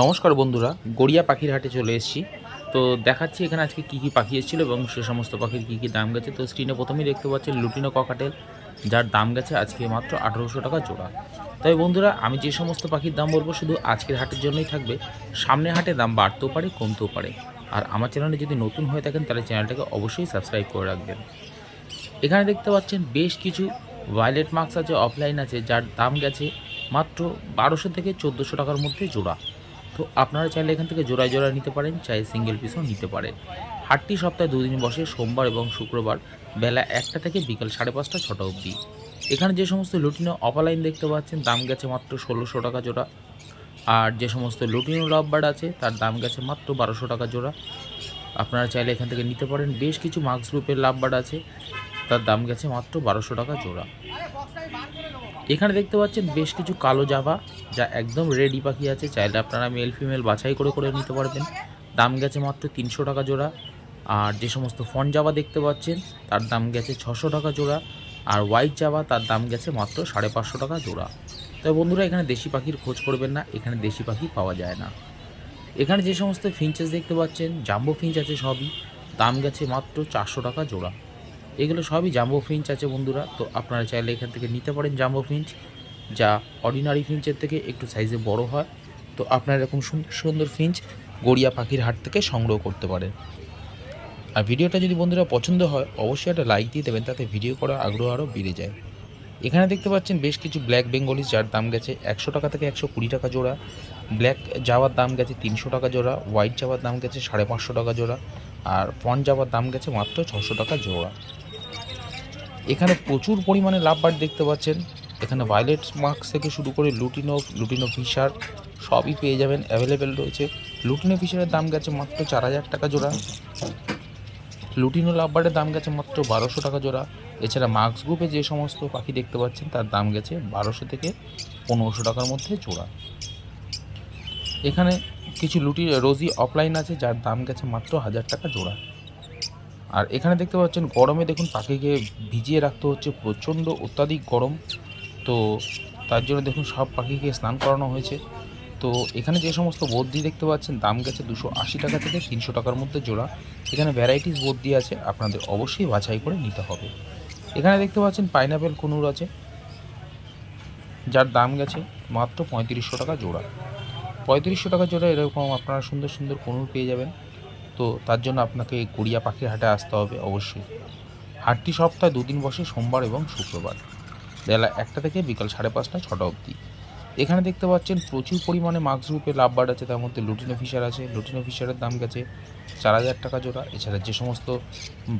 নমস্কার বন্ধুরা, গড়িয়া পাখির হাটে চলে এসেছি। তো দেখাচ্ছি এখানে আজকে কী কী পাখি এসেছিল এবং সে সমস্ত পাখির কী কী দাম গেছে। তো স্ক্রিনে প্রথমেই দেখতে পাচ্ছেন লুটিনো ককাটেল, যার দাম গেছে আজকে মাত্র আঠেরোশো টাকা জোড়া। তবে বন্ধুরা, আমি যে সমস্ত পাখির দাম বলব, শুধু আজকের হাটের জন্যই থাকবে। সামনের হাটে দাম বাড়তেও পারে, কমতেও পারে। আর আমার চ্যানেলে যদি নতুন হয়ে থাকেন, তাহলে চ্যানেলটাকে অবশ্যই সাবস্ক্রাইব করে রাখবেন। এখানে দেখতে পাচ্ছেন বেশ কিছু ভায়োলেট মার্কস আছে অফলাইন আছে, যার দাম গেছে মাত্র বারোশো থেকে চোদ্দোশো টাকার মধ্যে জোড়া। তো আপনারা চাইলে এখান থেকে জোড়ায় জোড়া নিতে পারেন চাই সিঙ্গেল পিসও নিতে পারেন। হাটটি সপ্তাহে দুদিন বসে, সোমবার এবং শুক্রবার বেলা একটা থেকে বিকাল সাড়ে পাঁচটা, ছটা অবধি। এখানে যে সমস্ত লুটিনো অফলাইন দেখতে পাচ্ছেন, দাম গেছে মাত্র ষোলোশো টাকা জোড়া। আর যে সমস্ত লুটিনো লাভবার্ড আছে, তার দাম গেছে মাত্র বারোশো টাকা জোড়া। আপনারা চাইলে এখান থেকে নিতে পারেন। বেশ কিছু মার্কস গ্রুপের লাভবার্ড আছে, তার দাম গেছে মাত্র বারোশো টাকা জোড়া। এখানে দেখতে পাচ্ছেন বেশ কিছু কালো জাভা যা একদম রেডি পাখি আছে। চাইলে আপনারা মেল ফিমেল বাছাই করে করে নিতে পারবেন। দাম গেছে মাত্র তিনশো টাকা জোড়া। আর যে সমস্ত ফন জাভা দেখতে পাচ্ছেন, তার দাম গেছে ছশো টাকা জোড়া। আর হোয়াইট জাবা, তার দাম গেছে মাত্র সাড়ে পাঁচশো টাকা জোড়া। তবে বন্ধুরা, এখানে দেশি পাখির খোঁজ করবেন না, এখানে দেশি পাখি পাওয়া যায় না। এখানে যে সমস্ত ফিঞ্চেস দেখতে পাচ্ছেন জাম্বো ফিঞ্চ আছে সবই। দাম গেছে মাত্র চারশো টাকা জোড়া। এগুলো সবই জাম্বো ফিঞ্চ আছে বন্ধুরা। তো আপনারা চাইলে এখান থেকে নিতে পারেন জাম্বো ফিঞ্চ যা অর্ডিনারি ফিঞ্চের থেকে একটু সাইজে বড় হয়। তো আপনারা এরকম সুন্দর সুন্দর ফিঞ্চ গড়িয়া পাখির হাট থেকে সংগ্রহ করতে পারেন। আর ভিডিওটা যদি বন্ধুরা পছন্দ হয়, অবশ্যই একটা লাইক দিয়ে দেবেন, তাতে ভিডিও করার আগ্রহ আরও বেড়ে যায়। এখানে দেখতে পাচ্ছেন বেশ কিছু ব্ল্যাক বেঙ্গলিস যার দাম গেছে একশো টাকা থেকে একশো কুড়ি টাকা জোড়া। ব্ল্যাক যাওয়ার দাম গেছে তিনশো টাকা জোড়া হোয়াইট যাওয়ার দাম গেছে সাড়ে পাঁচশো টাকা জোড়া, আর ফন যাওয়ার দাম গেছে মাত্র ছশো টাকা জোড়া। এখানে প্রচুর পরিমাণে লাভবার্ড দেখতে পাচ্ছেন। এখানে ভায়োলেট মার্কস থেকে শুরু করে লুটিনো লুটিনো ফিশার সবই পেয়ে যাবেন অ্যাভেলেবেল রয়েছে। লুটিনো ফিশারের দাম গেছে মাত্র চার হাজার টাকা জোড়া। লুটিনো লাভবার্ডের দাম গেছে মাত্র বারোশো টাকা জোড়া। এছাড়া মার্কস গ্রুপে যে সমস্ত পাখি দেখতে পাচ্ছেন, তার দাম গেছে বারোশো থেকে পনেরোশো টাকার মধ্যে জোড়া। এখানে কিছু লুটি রোজি অফলাইন আছে, যার দাম গেছে মাত্র হাজার টাকা জোড়া। আর এখানে দেখতে পাচ্ছেন, গরমে দেখুন পাখিকে ভিজিয়ে রাখতে হচ্ছে প্রচণ্ড অত্যাধিক গরম। তো তার জন্য দেখুন সব পাখিকে স্নান করানো হয়েছে। তো এখানে যে সমস্ত বদ্যি দেখতে পাচ্ছেন, দাম গেছে দুশো আশি টাকা থেকে তিনশো টাকার মধ্যে জোড়া। এখানে ভ্যারাইটিস বদ্যি আছে, আপনাদের অবশ্যই বাছাই করে নিতে হবে। এখানে দেখতে পাচ্ছেন পাইনাপেল কুনুর আছে, যার দাম গেছে মাত্র পঁয়ত্রিশশো টাকা জোড়া। পঁয়ত্রিশশো টাকা জোড়া এরকম আপনারা সুন্দর সুন্দর কুনুর পেয়ে যাবেন। তো তার জন্য আপনাকে গড়িয়া পাখির হাটে আসতে হবে অবশ্যই। হাটটি সপ্তাহে দুদিন বসে, সোমবার এবং শুক্রবার। বেলা একটা থেকে বিকাল সাড়ে পাঁচটা ছটা অবধি। এখানে দেখতে পাচ্ছেন প্রচুর পরিমাণে মার্কস রূপে লাভবার্ড আছে, তার মধ্যে লুটিনো ফিশার আছে, লুটিনো ফিশারের দাম গেছে চার হাজার টাকা জোড়া। এছাড়া যে সমস্ত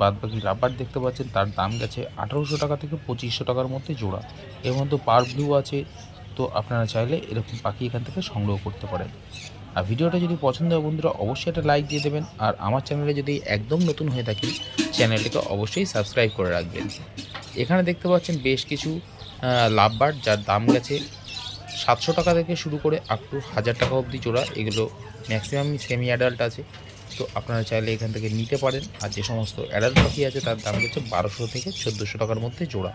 বাদবাকি লাভবার্ড দেখতে পাচ্ছেন তার দাম গেছে আঠারোশো টাকা থেকে পঁচিশশো টাকার মধ্যে জোড়া। এর মধ্যে পার ব্লু আছে, তো আপনারা চাইলে এরকম পাখি এখান থেকে সংগ্রহ করতে পারেন। আর ভিডিওটা যদি পছন্দ হয় বন্ধুরা, অবশ্যই একটা লাইক দিয়ে দেবেন। আর আমার চ্যানেলে যদি একদম নতুন হয়ে থাকি, চ্যানেলটিকে অবশ্যই সাবস্ক্রাইব করে রাখবেন। এখানে দেখতে পাচ্ছেন বেশ কিছু লাভবার্ড যার দাম গেছে সাতশো টাকা থেকে শুরু করে আপ টু হাজার টাকা অবধি জোড়া। এগুলো ম্যাক্সিমাম সেমি অ্যাডাল্ট আছে। তো আপনারা চাইলে এখান থেকে নিতে পারেন। আর যে সমস্ত অ্যাডাল্ট পাখি আছে, তার দাম গেছে বারোশো থেকে চোদ্দোশো টাকার মধ্যে জোড়া।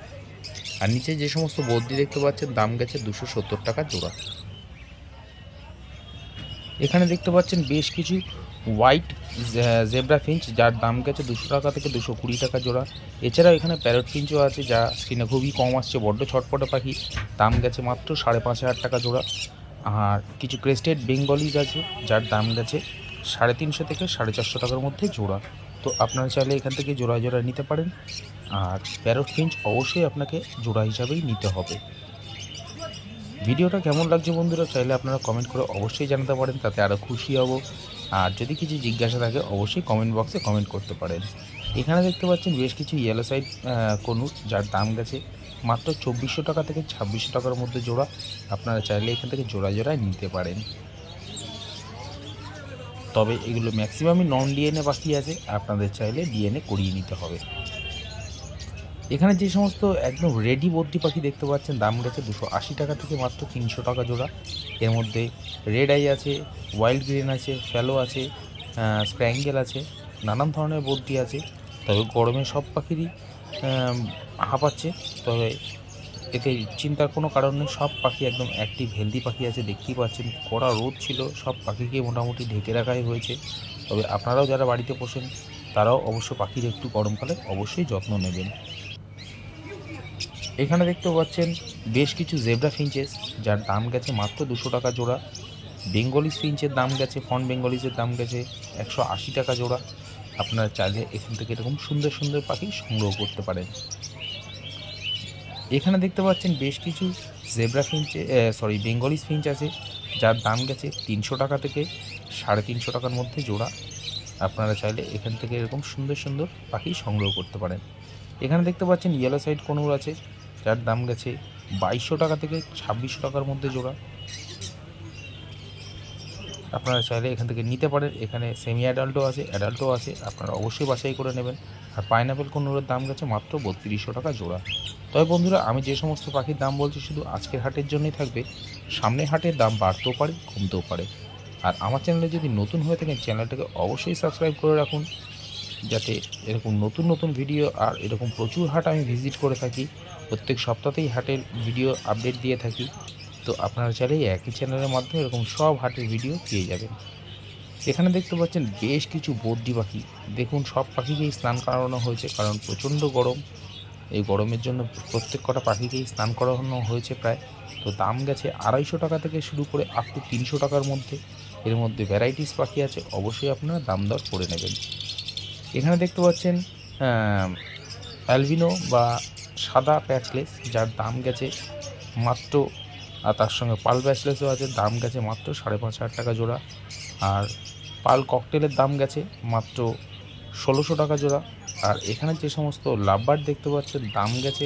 আর নিচে যে সমস্ত বদ্যি দেখতে পাচ্ছেন, দাম গেছে দুশো সত্তর টাকা জোড়া। এখানে দেখতে পাচ্ছেন বেশ কিছু হোয়াইট জেব্রা ফিঞ্চ, যার দাম গেছে দুশো টাকা থেকে দুশো কুড়ি টাকা জোড়া। এছাড়াও এখানে প্যারট ফিঞ্চও আছে, যা স্ক্রিনে খুবই কম আসছে, বড্ড ছটপটে পাখি। দাম গেছে মাত্র সাড়ে পাঁচ হাজার টাকা জোড়া। আর কিছু ক্রেস্টেড বেঙ্গলিজ আছে, যার দাম গেছে সাড়ে তিনশো থেকে সাড়ে চারশো টাকার মধ্যে জোড়া। তো আপনারা চাইলে এখান থেকে জোড়া জোড়া নিতে পারেন। আর প্যারট ফিঞ্চ অবশ্যই আপনাকে জোড়া হিসাবেই নিতে হবে। ভিডিওটা কেমন লাগছে বন্ধুরা, চাইলে আপনারা কমেন্ট করে অবশ্যই জানাতে পারেন, তাতে আরও খুশি হব। আর যদি কিছু জিজ্ঞাসা থাকে, অবশ্যই কমেন্ট বক্সে কমেন্ট করতে পারেন। এখানে দেখতে পাচ্ছেন বেশ কিছু ইয়েলো সাইড কনুর যার দাম গেছে মাত্র চব্বিশশো টাকা থেকে ছাব্বিশশো টাকার মধ্যে জোড়া। আপনারা চাইলে এখান থেকে জোড়া জোড়ায় নিতে পারেন। তবে এগুলো ম্যাক্সিমামই নন ডিএনএ বাকি আছে, আপনাদের চাইলে ডিএনএ করিয়ে নিতে হবে। এখানে যে সমস্ত একদম রেডি বদ্রি পাখি দেখতে পাচ্ছেন, দাম গেছে দুশো আশি টাকা থেকে মাত্র তিনশো টাকা জোড়া। এর মধ্যে রেড আই আছে ওয়াইল্ড গ্রিন আছে ফ্যালো আছে স্প্র্যাঙ্গেল আছে, নানান ধরনের বদ্রি আছে। তবে গরমে সব পাখিরই হাঁপাচ্ছে তবে এতে চিন্তার কোনো কারণ নেই, সব পাখি একদম অ্যাক্টিভ হেলদি পাখি আছে, দেখতেই পাচ্ছেন। কড়া রোদ ছিল, সব পাখিকে মোটামুটি ঢেকে রাখাই হয়েছে। তবে আপনারাও যারা বাড়িতে পোষেন, তারাও অবশ্য পাখির একটু গরমকালে অবশ্যই যত্ন নেবেন। এখানে দেখতে পাচ্ছেন বেশ কিছু জেব্রা ফিঞ্চেস যার দাম গেছে মাত্র দুশো টাকা জোড়া। বেঙ্গলিস ফিঞ্চের দাম গেছে ফন বেঙ্গলিসের দাম গেছে একশো আশি টাকা জোড়া। আপনারা চাইলে এখান থেকে এরকম সুন্দর সুন্দর পাখি সংগ্রহ করতে পারেন। এখানে দেখতে পাচ্ছেন বেশ কিছু জেব্রা ফিঞ্চে সরি বেঙ্গলিস ফিঞ্চ আছে, যার দাম গেছে তিনশো টাকা থেকে সাড়ে তিনশো টাকার মধ্যে জোড়া। আপনারা চাইলে এখান থেকে এরকম সুন্দর সুন্দর পাখি সংগ্রহ করতে পারেন। এখানে দেখতে পাচ্ছেন ইয়েলো সাইড কোনুর আছে যার দাম গেছে বাইশশো টাকা থেকে ছাব্বিশশো টাকার মধ্যে জোড়া আপনারা চাইলে এখান থেকে নিতে পারেন। এখানে সেমি অ্যাডাল্টও আছে অ্যাডাল্টও আছে। আপনারা অবশ্যই বাছাই করে নেবেন। আর পাইনাপেল কোনোরের দাম গেছে মাত্র বত্রিশশো টাকা জোড়া। তবে বন্ধুরা, আমি যে সমস্ত পাখির দাম বলছি শুধু আজকের হাটের জন্যই থাকবে। সামনের হাটের দাম বাড়তেও পারে, কমতেও পারে। আর আমার চ্যানেলে যদি নতুন হয়ে থাকেন, চ্যানেলটাকে অবশ্যই সাবস্ক্রাইব করে রাখুন। যাতে এরকম নতুন নতুন ভিডিও আর এরকম প্রচুর হাট আমি ভিজিট করে থাকি। প্রত্যেক সপ্তাহতেই হাটের ভিডিও আপডেট দিয়ে থাকি। তো আপনারা চাইলে একই চ্যানেলের মাধ্যমে এরকম সব হাটের ভিডিও পেয়ে যাবেন। এখানে দেখতে পাচ্ছেন বেশ কিছু বদ্রি পাখি। দেখুন, সব পাখিকেই স্নান করানো হয়েছে কারণ প্রচণ্ড গরম। এই গরমের জন্য প্রত্যেক কটা পাখিকেই স্নান করানো হয়েছে প্রায়। তো দাম গেছে আড়াইশো টাকা থেকে শুরু করে আপ টু তিনশো টাকার মধ্যে। এর মধ্যে ভ্যারাইটিস পাখি আছে, অবশ্যই আপনারা দাম দর করে নেবেন। এখানে দেখতে পাচ্ছেন অ্যালবিনো বা সাদা প্যাচলেস যার দাম গেছে মাত্র, আর তার সঙ্গে পাল প্যাচলেসও আছে, দাম গেছে মাত্র সাড়ে পাঁচ হাজার টাকা জোড়া। আর পাল ককটেলের দাম গেছে মাত্র ষোলোশো টাকা জোড়া। আর এখানে যে সমস্ত লাভবার দেখতে পাচ্ছেন, দাম গেছে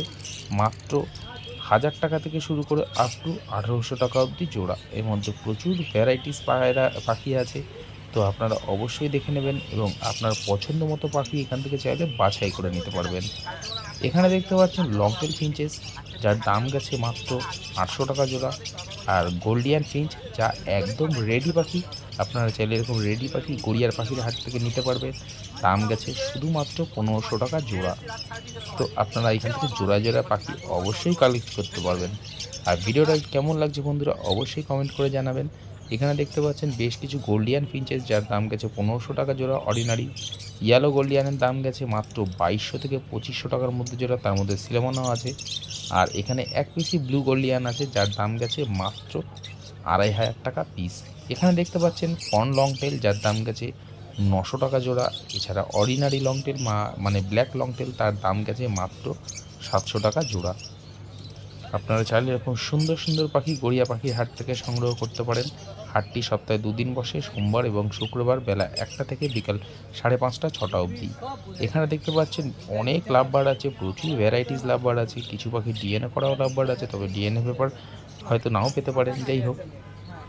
মাত্র হাজার টাকা থেকে শুরু করে আপ টু আঠেরোশো টাকা অবধি জোড়া। এর মধ্যে প্রচুর ভ্যারাইটিস পায়রা, পাখি আছে। তো আপনারা অবশ্যই দেখে নেবেন এবং আপনার পছন্দ মতো পাখি এখান থেকে চাইলে বাছাই করে নিতে পারবেন। এখানে দেখতে পাচ্ছেন লংটেল ফিঞ্চেস, যার দাম গেছে মাত্র আটশো টাকা জোড়া, আর গোল্ডিয়ান ফিঞ্চ, যা একদম রেডি পাখি। আপনারা চাইলে এরকম রেডি পাখি গড়িয়ার পাখির হাত থেকে নিতে পারবেন। দাম গেছে শুধুমাত্র পনেরোশো টাকা জোড়া। তো আপনারা এখান থেকে জোড়া জোড়া পাখি অবশ্যই কালেক্ট করতে পারবেন। আর ভিডিওটা কেমন লাগছে বন্ধুরা, অবশ্যই কমেন্ট করে জানাবেন। এখানে দেখতে পাচ্ছেন বেশ কিছু গোল্ডিয়ান ফিঞ্চেস যার দাম গেছে পনেরোশো টাকা জোড়া অর্ডিনারি ইয়েলো গোল্ডিয়ানের দাম গেছে মাত্র বাইশশো থেকে পঁচিশশো টাকার মধ্যে জোড়া, তার মধ্যে সিলেমনও আছে। আর এখানে এক পিসি ব্লু গোল্ডিয়ান আছে, যার দাম গেছে মাত্র আড়াই হাজার টাকা পিস এখানে দেখতে পাচ্ছেন ফন লং টেল যার দাম গেছে নশো টাকা জোড়া। এছাড়া অর্ডিনারি লং টেল মানে ব্ল্যাক লং টেল তার দাম গেছে মাত্র সাতশো টাকা জোড়া। আপনারা চাইলে এরকম সুন্দর সুন্দর পাখি, গড়িয়া পাখির হাট থেকে সংগ্রহ করতে পারেন। হাটটি সপ্তাহে দুদিন বসে, সোমবার এবং শুক্রবার বেলা একটা থেকে বিকাল সাড়ে পাঁচটা, ছটা অবধি। এখানে দেখতে পাচ্ছেন অনেক লাভবার আছে, প্রচুর ভ্যারাইটিস লাভবার আছে, কিছু পাখি ডিএনএ করাও লাভবার আছে, তবে ডিএনএ পেপার হয়তো নাও পেতে পারেন, যাই হোক।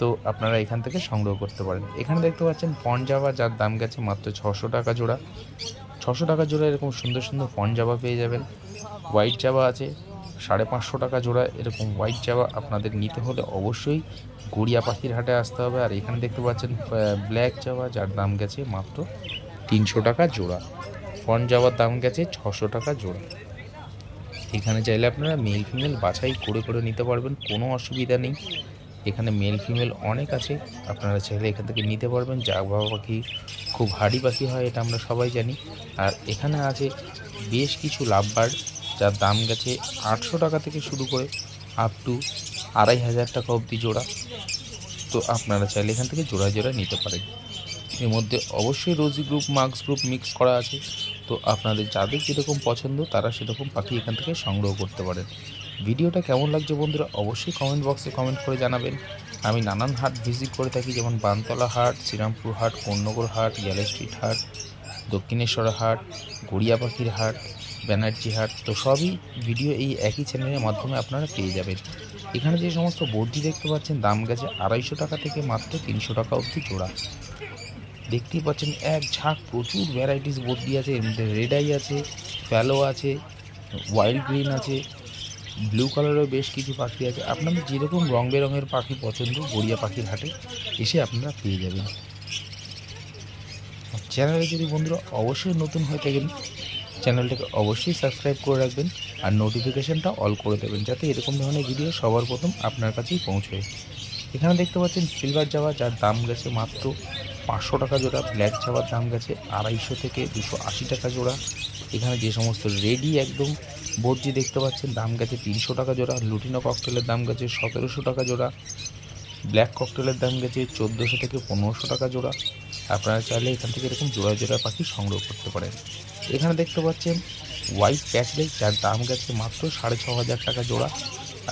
তো আপনারা এখান থেকে সংগ্রহ করতে পারেন। এখানে দেখতে পাচ্ছেন ফন জাবা যার দাম গেছে মাত্র ছশো টাকা জোড়া। ছশো টাকা জোড়া এরকম সুন্দর সুন্দর ফন জাবা পেয়ে যাবেন। হোয়াইট জাবা আছে সাড়ে পাঁচশো টাকা জোড়া এরকম হোয়াইট জাবা আপনাদের নিতে হলে অবশ্যই গড়িয়া পাখির হাটে আসতে হবে। আর এখানে দেখতে পাচ্ছেন ব্ল্যাক জাবা যার দাম গেছে মাত্র তিনশো টাকা জোড়া। ফন জাবার দাম গেছে ছশো টাকা জোড়া। এখানে চাইলে আপনারা মেল ফিমেল বাছাই করে করে নিতে পারবেন, কোনো অসুবিধা নেই। এখানে মেল ফিমেল অনেক আছে, আপনারা চাইলে এখান থেকে নিতে পারবেন। জাগবা পাখি, খুব হাড়ি পাখি হয়, এটা আমরা সবাই জানি। আর এখানে আছে বেশ কিছু লাভবার যার দাম গেছে আটশো টাকা থেকে শুরু করে আপ টু আড়াই হাজার টাকা অবধি জোড়া। তো আপনারা চাইলে এখান থেকে জোড়া জোড়া নিতে পারেন। এর মধ্যে অবশ্যই rosy group marks group mix করা আছে। তো আপনাদের যাদের যেরকম পছন্দ, তারা সেরকম পাখি এখান থেকে সংগ্রহ করতে পারেন। ভিডিওটা কেমন লাগছে বন্ধুরা, অবশ্যই কমেন্ট বক্সে কমেন্ট করে জানাবেন। আমি নানান হাট ভিজিট করে থাকি, যেমন বানতলা হাট, শ্রীরামপুর হাট কন্যগর হাট গ্যালে স্ট্রিট হাট। দক্ষিণেশ্বর হাট, গড়িয়া পাখির হাট, ব্যানার্জি হাট, তো সবই ভিডিও এই একই চ্যানেলের মাধ্যমে আপনারা পেয়ে যাবেন। এখানে যে সমস্ত বর্দি দেখতে পাচ্ছেন, দাম গেছে আড়াইশো টাকা থেকে মাত্র তিনশো টাকা অবধি জোড়া। দেখতেই পাচ্ছেন এক ঝাঁক প্রচুর ভ্যারাইটিস বর্দি আছে, এর মধ্যে রেড আই আছে ফ্যালো আছে ওয়াইল্ড গ্রিন আছে ব্লু কালারেরও বেশ কিছু পাখি আছে। আপনাদের যেরকম রং বেরঙের পাখি পছন্দ, গড়িয়া পাখির হাটে এসে আপনারা পেয়ে যাবেন। চ্যানেলে যদি বন্ধুরা অবশ্যই নতুন হয়ে থাকেন, চ্যানেলটাকে অবশ্যই সাবস্ক্রাইব করে রাখবেন আর নোটিফিকেশানটা অল করে দেবেন, যাতে এরকম ধরনের ভিডিও সবার প্রথম আপনার কাছেই পৌঁছয়। এখানে দেখতে পাচ্ছেন সিলভার জাবা যার দাম গেছে মাত্র পাঁচশো টাকা জোড়া ব্ল্যাক জাবার দাম গেছে আড়াইশো থেকে দুশো আশি টাকা জোড়া। এখানে যে সমস্ত রেডি একদম বর্জি দেখতে পাচ্ছেন, দাম গেছে তিনশো টাকা জোড়া, লুটিনো ককটেলের দাম গেছে সতেরোশো টাকা জোড়া ব্ল্যাক ককটেলের দাম গেছে চোদ্দোশো থেকে পনেরোশো টাকা জোড়া। আপনারা চাইলে এখান থেকে এরকম জোড়া জোড়া পাখি সংগ্রহ করতে পারেন। এখানে দেখতে পাচ্ছেন হোয়াইট প্যাচলেট যার দাম গেছে মাত্র সাড়ে ছ হাজার টাকা জোড়া।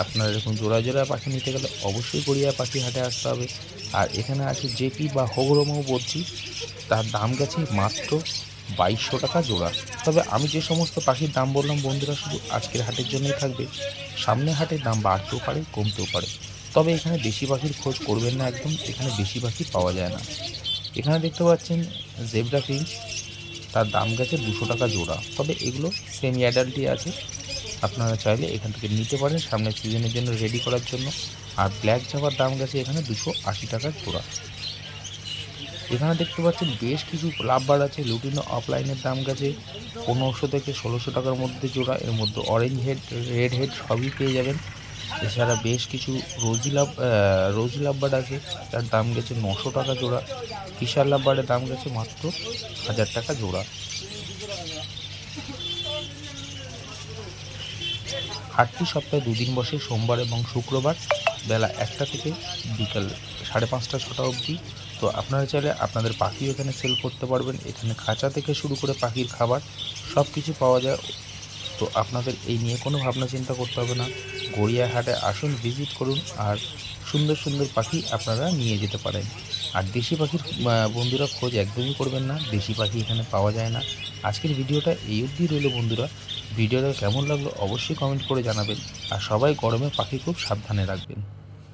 আপনারা এরকম জোড়া জোড়া পাখি নিতে গেলে অবশ্যই গড়িয়া পাখি হাটে আসতে হবে। আর এখানে আছে জেপি বা হোগরমও বলছি, তার দাম গেছে মাত্র বাইশশো টাকা জোড়া। তবে আমি যে সমস্ত পাখির দাম বললাম বন্ধুরা, শুধু আজকের হাটের জন্যই থাকবে। সামনে হাটের দাম বাড়তেও পারে, কমতেও পারে। তবে এখানে দেশি পাখির খোঁজ করবেন না একদম, এখানে বেশি পাখি পাওয়া যায় না। এখানে দেখতে পাচ্ছেন জেব্রা ফিঞ্চ তার দাম গেছে দুশো টাকা জোড়া। তবে এগুলো সেমি অ্যাডাল্টই আছে। আপনারা চাইলে এখান থেকে নিতে পারেন সামনের সিজনের জন্য রেডি করার জন্য। আর ব্ল্যাক জাবার দাম গেছে এখানে দুশো আশি টাকা জোড়া। এখানে দেখতে পাচ্ছেন বেশ কিছু লাভবার আছে। লুটিনো অফলাইনের দাম গেছে পনেরোশো থেকে ষোলোশো টাকার মধ্যে জোড়া। এর মধ্যে অরেঞ্জ হেড রেড হেড সবই পেয়ে যাবেন। এছাড়া বেশ কিছু রোজি লাভ রোজি লাভবার আছে। তার দাম গেছে নশো টাকা জোড়া। ফিশার লাভবারের দাম গেছে মাত্র হাজার টাকা জোড়া। হাটটি সপ্তাহে দুদিন বসে সোমবার এবং শুক্রবার বেলা একটা থেকে বিকাল সাড়ে পাঁচটা, ছটা অবধি। তো আপনারা চাইলে আপনাদের পাখিও এখানে সেল করতে পারবেন। এখানে খাঁচা থেকে শুরু করে পাখির খাবার সব কিছু পাওয়া যায়। তো আপনাদের এই নিয়ে কোনো ভাবনা চিন্তা করতে হবে না। গড়িয়াহাটে আসুন ভিজিট করুন আর সুন্দর সুন্দর পাখি আপনারা নিয়ে যেতে পারেন। আর দেশি পাখির বন্ধুরা খোঁজ একদমই করবেন না। দেশি পাখি এখানে পাওয়া যায় না। আজকের ভিডিওটা এই অবধি রইল বন্ধুরা। ভিডিওটা কেমন লাগল অবশ্যই কমেন্ট করে জানাবেন। আর সবাই গরমে পাখি খুব সাবধানে রাখবেন।